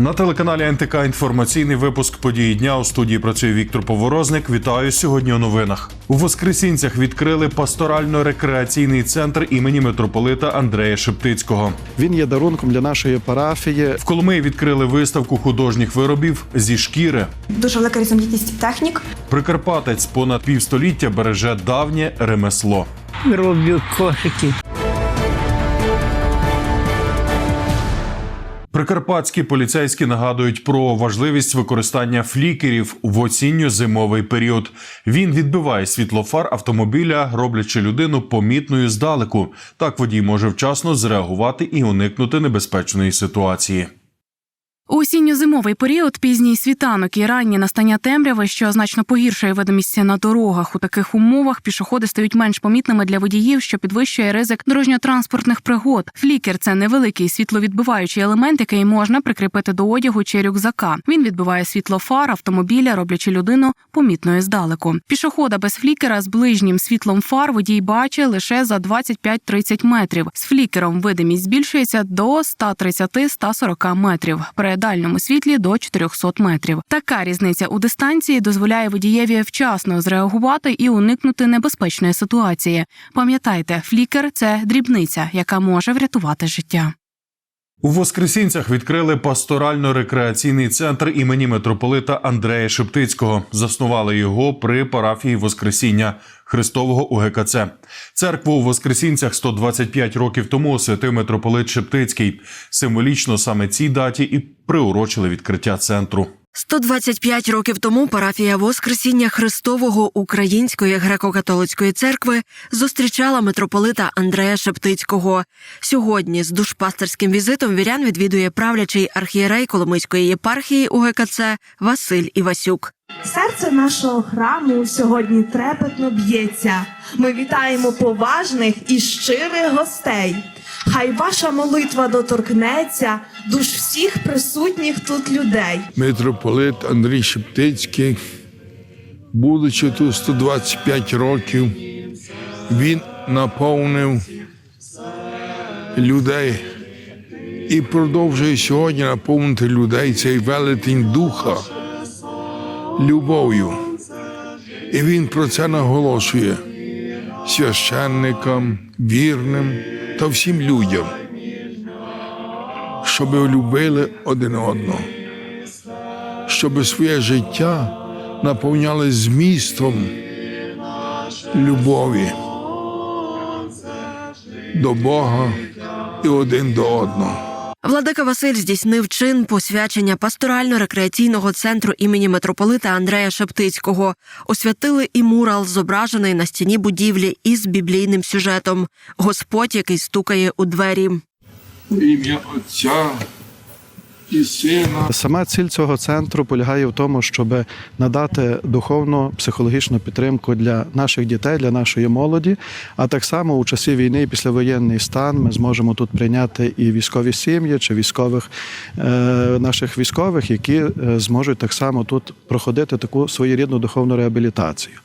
На телеканалі НТК інформаційний випуск події дня у студії працює Віктор Поворозник. Вітаю сьогодні у новинах. У Воскресінцях відкрили пасторально-рекреаційний центр імені митрополита Андрея Шептицького. Він є дарунком для нашої парафії. В Коломиї відкрили виставку художніх виробів зі шкіри. Дуже велика різноманітність технік. Прикарпатець понад півстоліття береже давнє ремесло. роблю кошики. Прикарпатські поліцейські нагадують про важливість використання флікерів в осінньо-зимовий період. Він відбиває світлофар автомобіля, роблячи людину помітною здалеку. Так водій може вчасно зреагувати і уникнути небезпечної ситуації. У осінньо-зимовий період пізній світанок і раннє настання темряви, що значно погіршує видимість на дорогах. У таких умовах пішоходи стають менш помітними для водіїв, що підвищує ризик дорожньо-транспортних пригод. Флікер це невеликий світловідбиваючий елемент, який можна прикріпити до одягу чи рюкзака. Він відбиває світло фар автомобіля, роблячи людину помітною здалеку. Пішохода без флікера з ближнім світлом фар водій бачить лише за 25-30 метрів. З флікером видимість збільшується до 130-140 метрів. При дальньому світлі до 400 метрів. Така різниця у дистанції дозволяє водієві вчасно зреагувати і уникнути небезпечної ситуації. Пам'ятайте, флікер це дрібниця, яка може врятувати життя. У Воскресінцях відкрили пасторально-рекреаційний центр імені митрополита Андрея Шептицького. Заснували його при парафії Воскресіння Христового УГКЦ. Церкву у Воскресінцях 125 років тому освятив митрополит Шептицький. Символічно саме цій даті і приурочили відкриття центру. 125 років тому парафія Воскресіння Христового Української греко-католицької церкви зустрічала митрополита Андрея Шептицького. Сьогодні з душпастерським візитом вірян відвідує правлячий архієрей Коломийської єпархії УГКЦ Василь Івасюк. Серце нашого храму сьогодні трепетно б'ється. Ми вітаємо поважних і щирих гостей. Хай ваша молитва доторкнеться душ всіх присутніх тут людей. митрополит Андрій Шептицький, будучи тут 125 років, він наповнив людей і продовжує сьогодні наповнити людей цей велетень духа любов'ю. І він про це наголошує священникам, вірним та всім людям, щоб любили один одного, щоб своє життя наповняли змістом любові до Бога і один до одного. Владика Василь здійснив чин посвячення пасторально-рекреаційного центру імені митрополита Андрея Шептицького. Освятили і мурал, зображений на стіні будівлі із біблійним сюжетом Господь, який стукає у двері. Ім'я Отця і Сина. Сама ціль цього центру полягає в тому, щоб надати духовну психологічну підтримку для наших дітей, для нашої молоді. А так само у часі війни і післявоєнний стан ми зможемо тут прийняти і військові сім'ї чи військових е, наших військових, які е, зможуть так само тут проходити таку своєрідну духовну реабілітацію.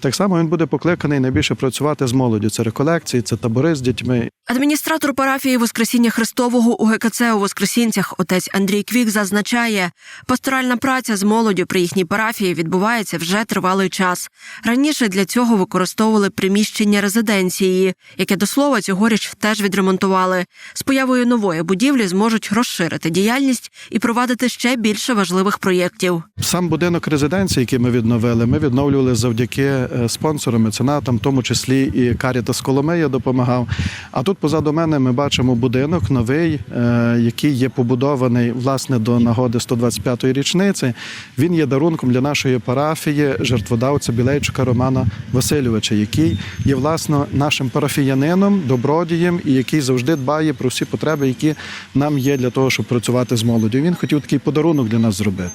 Так само він буде покликаний найбільше працювати з молоддю. Це реколекції, це табори з дітьми. Адміністратор парафії Воскресіння Христового УГКЦ у Воскресінцях отець Андрій Квік зазначає, пасторальна праця з молоддю при їхній парафії відбувається вже тривалий час. Раніше для цього використовували приміщення резиденції, яке до слова цьогоріч теж відремонтували. З появою нової будівлі зможуть розширити діяльність і провадити ще більше важливих проєктів. Сам будинок резиденції, який ми відновили, ми відновлювали завдяки е, спонсорам, меценатам, в тому числі і Карітас Коломия допомагав. А тут позаду мене ми бачимо будинок новий, е, який є побудований власне до нагоди 125-ї річниці. Він є дарунком для нашої парафії, жертводавця Білейчука Романа Васильовича, який є власне нашим парафіянином, добродієм і який завжди дбає про всі потреби, які нам є для того, щоб працювати з молоддю. Він хотів такий подарунок для нас зробити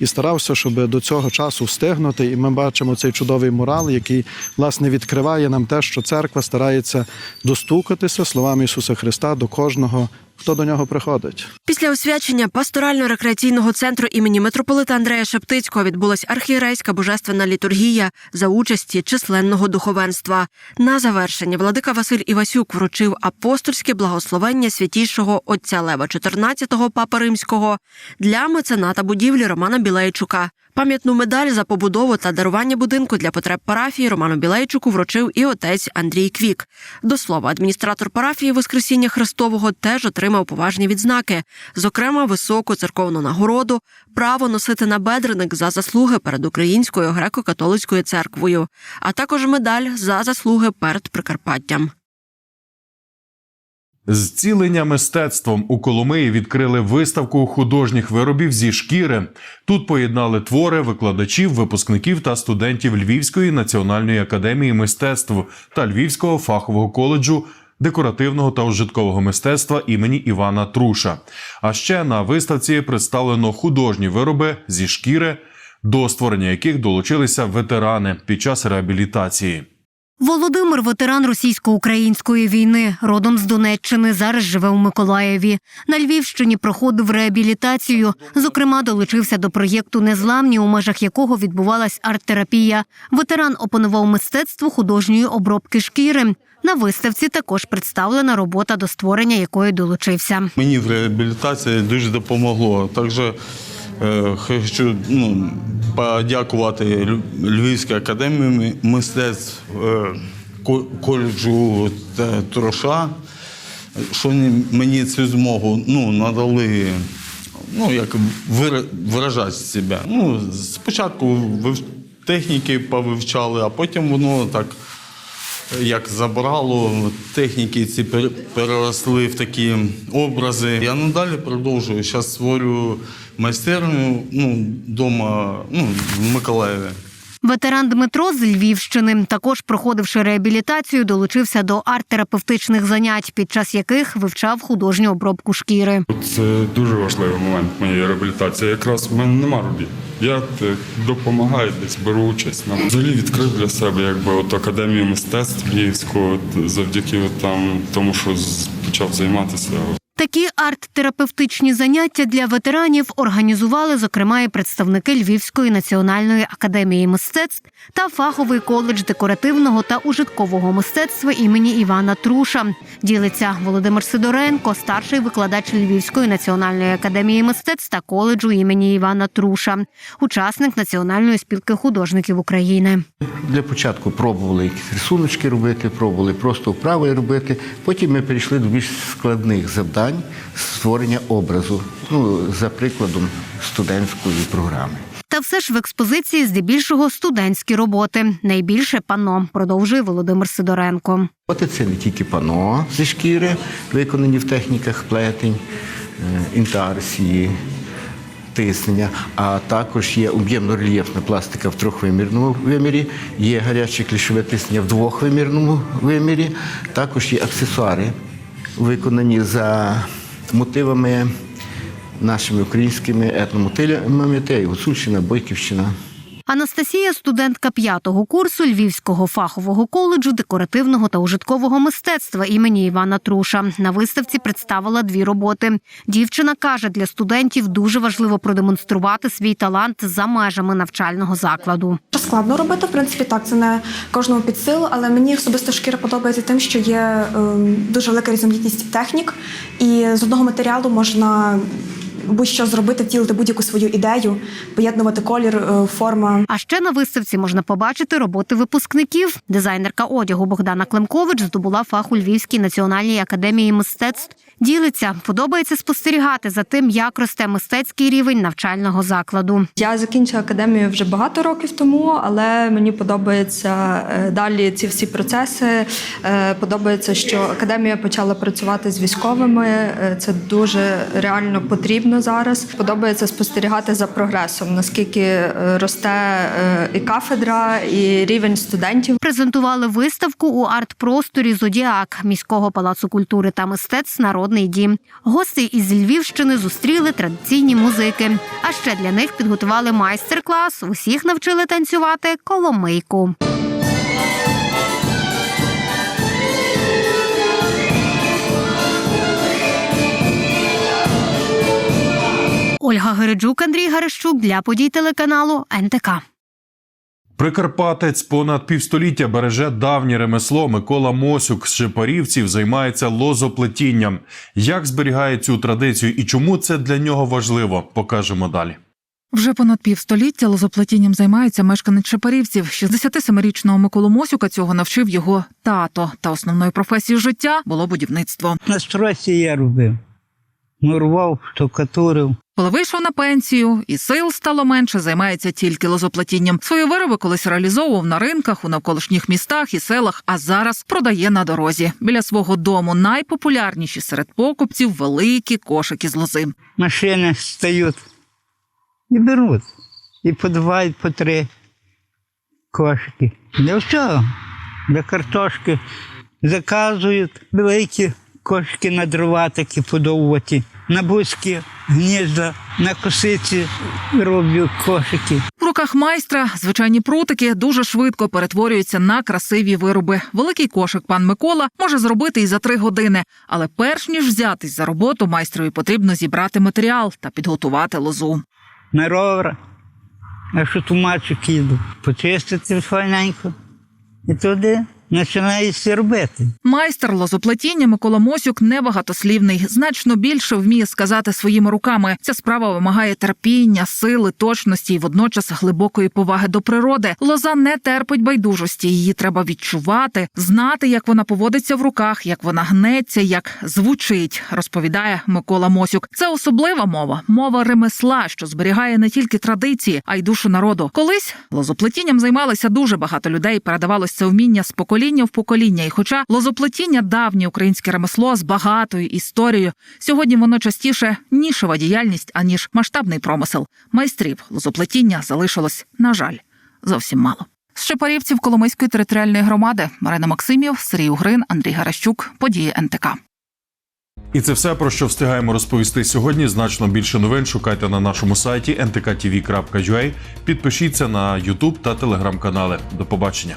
і старався, щоб до цього часу встигнути. І ми бачимо цей чудовий мурал, який власне відкриває нам те, що церква старається достукатися словами Ісуса Христа до кожного хто до нього приходить. Після освячення пасторально-рекреаційного центру імені митрополита Андрея Шептицького відбулась архієрейська божественна літургія за участі численного духовенства. На завершення владика Василь Івасюк вручив апостольське благословення святійшого отця Лева XIV Папи Римського для мецената будівлі Романа Білейчука. Пам'ятну медаль за побудову та дарування будинку для потреб парафії Роману Білейчуку вручив і отець Андрій Квік. До слова, адміністратор парафії Воскресіння Христового теж отримав поважні відзнаки, зокрема високу церковну нагороду, право носити набедреник за заслуги перед Українською греко-католицькою церквою, а також медаль за заслуги перед Прикарпаттям. Зцілення мистецтвом у Коломиї відкрили виставку художніх виробів зі шкіри. Тут поєднали твори викладачів, випускників та студентів Львівської національної академії мистецтв та Львівського фахового коледжу декоративного та ужиткового мистецтва імені Івана Труша. А ще на виставці представлено художні вироби зі шкіри, до створення яких долучилися ветерани під час реабілітації. Володимир ветеран російсько-української війни, родом з Донеччини, зараз живе у Миколаєві. На Львівщині проходив реабілітацію. Зокрема, долучився до проєкту Незламні, у межах якого відбувалась арт-терапія. Ветеран опанував мистецтво художньої обробки шкіри. На виставці також представлена робота, до створення якої долучився. Мені в реабілітації дуже допомогло. Також хочу ну, подякувати Львівській академії мистецтв е, коледжу Троша, що мені цю змогу ну, надали. Ну, як виражати себе. Ну, спочатку техніки повивчали, а потім воно так як забрало, техніки ці пер- переросли в такі образи. Я надалі продовжую. Зараз створюю майстерню ну, вдома ну, в Миколаєві. Ветеран Дмитро з Львівщини, також проходивши реабілітацію, долучився до арт-терапевтичних занять, під час яких вивчав художню обробку шкіри. Це дуже важливий момент моєї реабілітації. Якраз в мене нема робіт. Я е, допомагаю десь беру участь. Взагалі відкрив для себе якби от академію мистецтв Львівського завдяки там тому, що почав займатися. Такі арт-терапевтичні заняття для ветеранів організували, зокрема, і представники Львівської національної академії мистецтв та фаховий коледж декоративного та ужиткового мистецтва імені Івана Труша. Ділиться Володимир Сидоренко, старший викладач Львівської національної академії мистецтв та коледжу імені Івана Труша, учасник Національної спілки художників України. Для початку пробували якісь рисуночки робити, пробували просто вправи робити. Потім ми перейшли до більш складних завдань створення образу, ну, за прикладом студентської програми. Та все ж в експозиції здебільшого студентські роботи. Найбільше панно продовжує Володимир Сидоренко. От це не тільки пано зі шкіри, виконані в техніках плетень, е, інтарсії, тиснення, а також є об'ємно-рельєфна пластика в трьохвимірному вимірі, є гаряче клішове тиснення в двохвимірному вимірі, також є аксесуари, виконані за мотивами нашими українськими етномотивами, та Гуцульщина, Бойківщина. Анастасія студентка п'ятого курсу Львівського фахового коледжу декоративного та ужиткового мистецтва імені Івана Труша. На виставці представила дві роботи. Дівчина каже, для студентів дуже важливо продемонструвати свій талант за межами навчального закладу. Складно робити, в принципі, так, це не кожному під силу, але мені особисто шкіра подобається тим, що є ем, дуже велика різноманітність технік, і з одного матеріалу можна будь-що зробити, втілити будь-яку свою ідею, поєднувати колір, е, форма. А ще на виставці можна побачити роботи випускників. Дизайнерка одягу Богдана Климкович здобула фах у Львівській національній академії мистецтв. Ділиться, подобається спостерігати за тим, як росте мистецький рівень навчального закладу. Я закінчила академію вже багато років тому, але мені подобається е, далі ці всі процеси. Е, Подобається, що академія почала працювати з військовими. Це дуже реально потрібно зараз. Подобається спостерігати за прогресом, наскільки е, росте е, і кафедра, і рівень студентів. Презентували виставку у арт-просторі Зодіак міського палацу культури та мистецтв Народний дім. Гостей із Львівщини зустріли традиційні музики. А ще для них підготували майстер-клас. Усіх навчили танцювати коломийку. Ольга Гереджук, Андрій Гарещук для подій телеканалу НТК. Прикарпатець понад півстоліття береже давнє ремесло. Микола Мосюк з Шепарівців займається лозоплетінням. Як зберігає цю традицію і чому це для нього важливо, покажемо далі. Вже понад півстоліття лозоплетінням займається мешканець Шепарівців. 67-річного Миколу Мосюка цього навчив його тато. Та основною професією життя було будівництво. На стройці я робив. Мурував, штукатурив. Коли вийшов на пенсію, і сил стало менше, займається тільки лозоплетінням. Свої вироби колись реалізовував на ринках у навколишніх містах і селах, а зараз продає на дорозі. Біля свого дому найпопулярніші серед покупців великі кошики з лози. Машини стають і беруть. І по два, і по три кошики. Для всього. Для картошки заказують великі кошики на дрова такі подовувати. На бузькі гнізда, на косиці роблю кошики. В руках майстра звичайні прутики дуже швидко перетворюються на красиві вироби. Великий кошик пан Микола може зробити і за три години. Але перш ніж взятись за роботу, майстрові потрібно зібрати матеріал та підготувати лозу. на ровер, а що тумачок їду, почистити файненько. І туди починаєш робити. Майстер лозоплетіння Микола Мосюк небагатослівний, значно більше вміє сказати своїми руками. Ця справа вимагає терпіння, сили, точності і водночас глибокої поваги до природи. Лоза не терпить байдужості. Її треба відчувати, знати, як вона поводиться в руках, як вона гнеться, як звучить, розповідає Микола Мосюк. Це особлива мова, мова ремесла, що зберігає не тільки традиції, а й душу народу. Колись лозоплетінням займалися дуже багато людей. Передавалось це вміння з покоління в покоління. І хоча лозоплетіння давнє українське ремесло з багатою історією, сьогодні воно частіше нішова діяльність аніж масштабний промисел. Майстрів лозоплетіння залишилось, на жаль, зовсім мало. З Шепарівців Коломийської територіальної громади Марина Максимів, Сергій Угрин, Андрій Гаращук. Події НТК. І це все про що встигаємо розповісти сьогодні. Значно більше новин шукайте на нашому сайті ntktv.ua. Підпишіться на YouTube та телеграм-канали. До побачення.